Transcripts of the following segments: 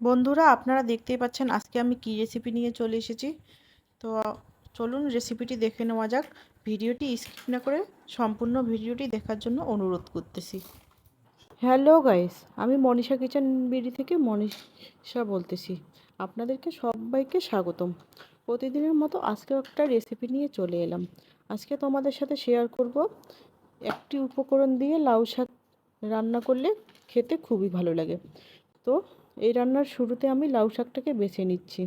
বন্ধুরা, আপনারা দেখতেই পাচ্ছেন আজকে আমি কি রেসিপি নিয়ে চলে এসেছি। তো চলুন রেসিপিটি দেখে নেওয়া যাক। ভিডিওটি স্কিপ না করে সম্পূর্ণ ভিডিওটি দেখার জন্য অনুরোধ করতেছি। হ্যালো গাইস আমি মনীষা কিচেন বিডি থেকে মনীষা বলতেছি। আপনাদেরকে সবাইকে স্বাগতম। প্রতিদিনের মতো আজকেও একটা রেসিপি নিয়ে চলে এলাম। আজকে তোমাদের সাথে শেয়ার করব একটি উপকরণ দিয়ে লাউ শাক রান্না করলে খেতে খুবই ভালো লাগে। তো এই রান্নার শুরুতে আমি লাউ শাকটাকে বেছে নিচ্ছি।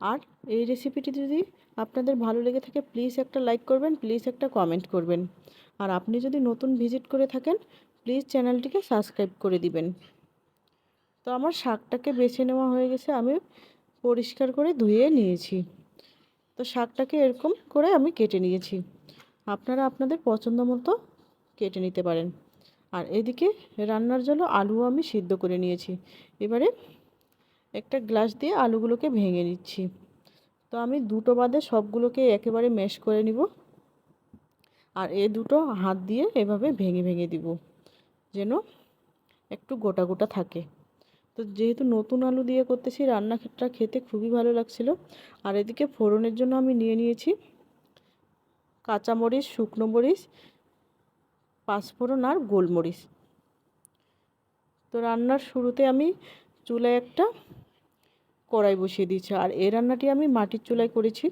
আর এই রেসিপিটি যদি আপনাদের ভালো লেগে থাকে প্লিজ একটা লাইক করবেন প্লিজ একটা কমেন্ট করবেন। আর আপনি যদি নতুন ভিজিট করে থাকেন প্লিজ চ্যানেলটিকে সাবস্ক্রাইব করে দিবেন। তো আমার শাকটাকে বেছে নেওয়া হয়ে গেছে, আমি পরিষ্কার করে ধুয়ে নিয়েছি। তো শাকটাকে এরকম করে আমি কেটে নিয়েছি। আপনারা আপনাদের পছন্দ মতো কেটে নিতে পারেন। আর এদিকে রান্নার জন্য আলু আমি সিদ্ধ করে নিয়েছি। এবারে একটা গ্লাস দিয়ে আলুগুলোকে ভেঙে নিচ্ছি। তো আমি দুটো বাদে সবগুলোকে একেবারে ম্যাশ করে নিব। আর এ দুটো হাত দিয়ে এভাবে ভেঙে ভেঙে দিব, যেন একটু গোটা গোটা থাকে। তো যেহেতু নতুন আলু দিয়ে করতেছি, রান্নাটা খেতে খুবই ভালো লাগছিল। আর এদিকে ফোড়নের জন্য আমি নিয়ে নিয়েছি কাঁচামরিচ, শুকনো মরিচ পাঁচফোড়ন আর গোলমরিচ। তো রান্নার শুরুতে আমি চুলায় একটা কড়াই বসিয়ে দিয়েছি। আর এই রান্নাটি আমি মাটির চুলায় করেছি।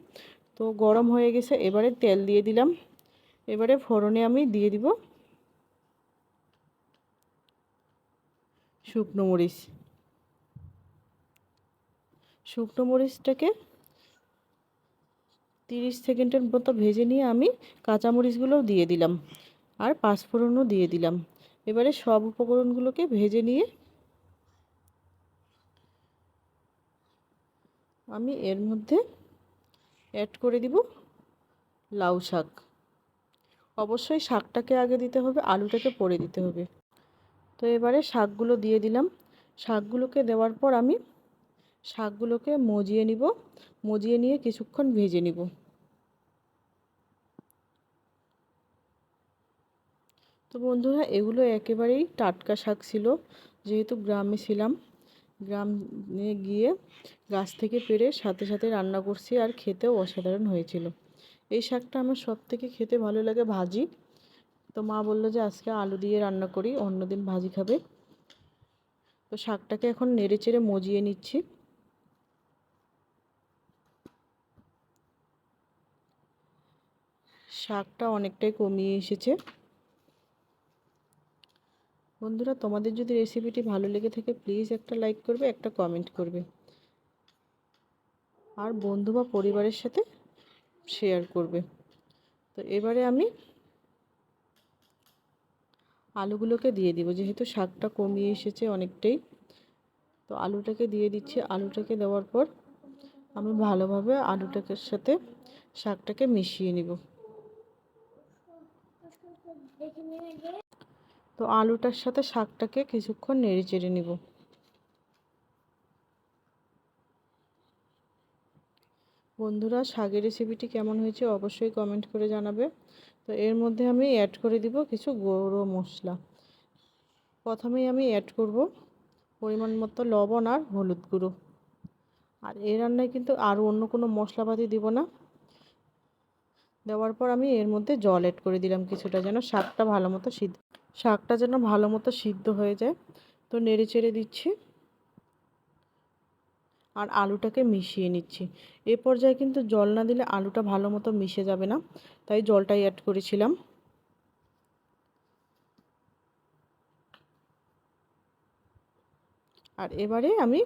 তো গরম হয়ে গেছে, এবারে তেল দিয়ে দিলাম। এবারে ফোড়নে আমি দিয়ে দিব শুকনো মরিচ। শুকনো মরিচটাকে তিরিশ সেকেন্ডের মতো ভেজে নিয়ে আমি কাঁচামরিচগুলোও দিয়ে দিলাম। আর পাঁচফোড়নও দিয়ে দিলাম। এবারে সব উপকরণগুলোকে ভেজে নিয়ে আমি এর মধ্যে অ্যাড করে দিব লাউ শাক। অবশ্যই শাকটাকে আগে দিতে হবে, আলুটাকে পরে দিতে হবে। তো এবারে শাকগুলো দিয়ে দিলাম। শাকগুলোকে দেওয়ার পর আমি শাকগুলোকে মজিয়ে নিব। মজিয়ে নিয়ে কিছুক্ষণ ভেজে নিব। তো বন্ধুরা, এগুলো একেবারেই টাটকা শাক ছিল। যেহেতু গ্রামে ছিলাম, গ্রামে গিয়ে গাছ থেকে পেরে সাথে সাথে রান্না করছি আর খেতেও অসাধারণ হয়েছিল। এই শাকটা আমার সব থেকে খেতে ভালো লাগে ভাজি। তো মা বলল যে, আজকে আলু দিয়ে রান্না করি, অন্যদিন ভাজি খাবে। তো শাকটাকে এখন নেড়ে চেড়ে মজিয়ে নিচ্ছি। শাকটা অনেকটাই কমিয়ে এসেছে। বন্ধুরা, তোমাদের যদি রেসিপিটি ভালো লেগে থাকে প্লিজ একটা লাইক করবে, একটা কমেন্ট করবে। আর বন্ধু বা পরিবারের সাথে শেয়ার করবে। তো এবারে আমি আলুগুলোকে দিয়ে দিব, যেহেতু শাকটা কমিয়ে এসেছে অনেকটাই। তো আলুটাকে দিয়ে দিচ্ছি। আলুটাকে দেওয়ার পর আমি ভালোভাবে আলুটাকে সাথে শাকটাকে মিশিয়ে নিব। তো আলুটার সাথে শাকটাকে কিছুক্ষণ নেড়ে চেড়ে নিব। বন্ধুরা, শাকের রেসিপিটি কেমন হয়েছে অবশ্যই কমেন্ট করে জানাবে। তো এর মধ্যে আমি অ্যাড করে দিব কিছু গুঁড়ো মশলা। প্রথমেই আমি অ্যাড করব পরিমাণ মতো লবণ আর হলুদ গুঁড়ো। আর এই রান্নায় কিন্তু আর অন্য কোনো মশলাপাতি দিব না। দেওয়ার পর আমি এর মধ্যে জল অ্যাড করে দিলাম কিছুটা, যেন শাকটা ভালো মতো সিদ্ধ শাকটা যেন ভালো মতো সিদ্ধ হয়ে যায়। তো নেড়ে চেড়ে দিচ্ছি। আর আলুটাকে মিশিয়ে নিচ্ছি। এ পর্যায়ে কিন্তু জল না দিলে আলুটা ভালো মতো মিশে যাবে না। তাই জলটাই অ্যাড করেছিলাম। আর এবারে আমি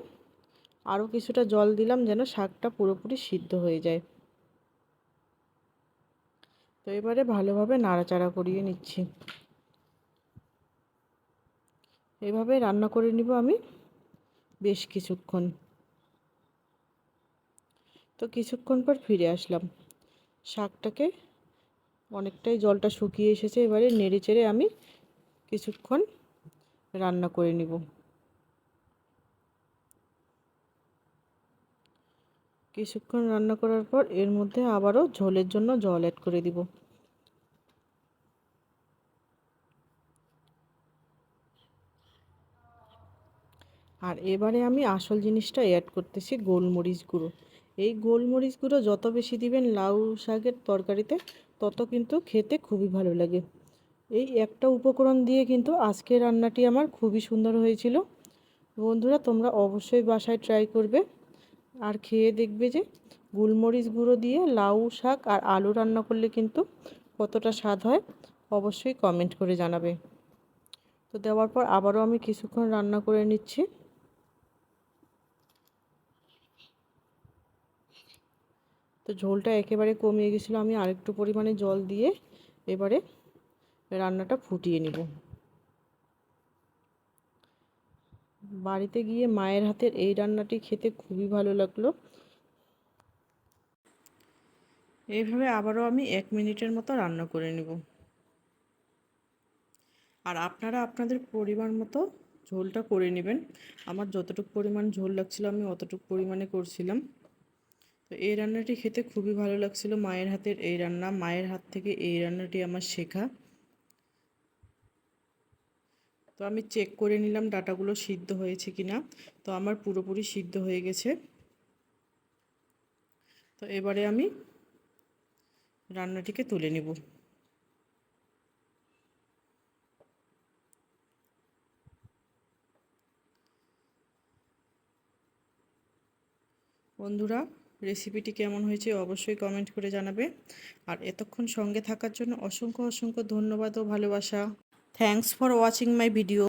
আরও কিছুটা জল দিলাম যেন শাকটা পুরোপুরি সিদ্ধ হয়ে যায়। তো এবারে ভালোভাবে নাড়াচাড়া করিয়ে নিচ্ছি। এভাবে রান্না করে নিব আমি বেশ কিছুক্ষণ। তো কিছুক্ষণ পর ফিরে আসলাম। শাকটাকে অনেকটাই জলটা শুকিয়ে এসেছে, এবারে নেড়ে চেড়ে আমি কিছুক্ষণ রান্না করে নিব। কিছুক্ষণ রান্না করার পর এর মধ্যে আবারও ঝোলের জন্য জল অ্যাড করে দিব। আর এবারে আমি আসল জিনিসটা অ্যাড করতেছি গোলমরিচ গুঁড়ো। এই গোলমরিচ গুঁড়ো যত বেশি দিবেন লাউ শাকের তরকারিতে, তত কিন্তু খেতে খুবই ভালো লাগে। এই একটা উপকরণ দিয়ে কিন্তু আজকের রান্নাটি আমার খুবই সুন্দর হয়েছিল। বন্ধুরা, তোমরা অবশ্যই বাসায় ট্রাই করবে আর খেয়ে দেখবে যে গোলমরিচ গুঁড়ো দিয়ে লাউ শাক আর আলু রান্না করলে কিন্তু কতটা স্বাদ হয় অবশ্যই কমেন্ট করে জানাবে। তো দেওয়ার পর আবারও আমি কিছুক্ষণ রান্না করে নিচ্ছি। তো ঝোলটা একেবারে কমিয়ে গেছিল। আমি আরেকটু পরিমাণে জল দিয়ে এবারে রান্নাটা ফুটিয়ে নিব। বাড়িতে গিয়ে মায়ের হাতের এই রান্নাটি খেতে খুবই ভালো লাগল। এইভাবে আবারও আমি এক মিনিটের মতো রান্না করে নেব। আর আপনারা আপনাদের পরিমাণ মতো ঝোলটা করে নেবেন। আমার যতটুকু পরিমাণ ঝোল লাগছিল আমি অতটুকু পরিমাণে করছিলাম। তো এই রান্নাটি খেতে খুবই ভালো লাগছিল। মায়ের হাতের এই রান্না, মায়ের হাত থেকে এই রান্নাটি আমার শেখা। তো আমি চেক করে নিলাম ডাটাগুলো সিদ্ধ হয়েছে কি না তো আমার পুরোপুরি সিদ্ধ হয়ে গেছে। তো এবারে আমি রান্নাটিকে তুলে নেব। বন্ধুরা রেসিপিটি কেমন হয়েছে অবশ্যই কমেন্ট করে জানাবে। আর এতক্ষণ সঙ্গে থাকার জন্য অসংখ্য অসংখ্য ধন্যবাদ ও ভালোবাসা। Thanks for watching my video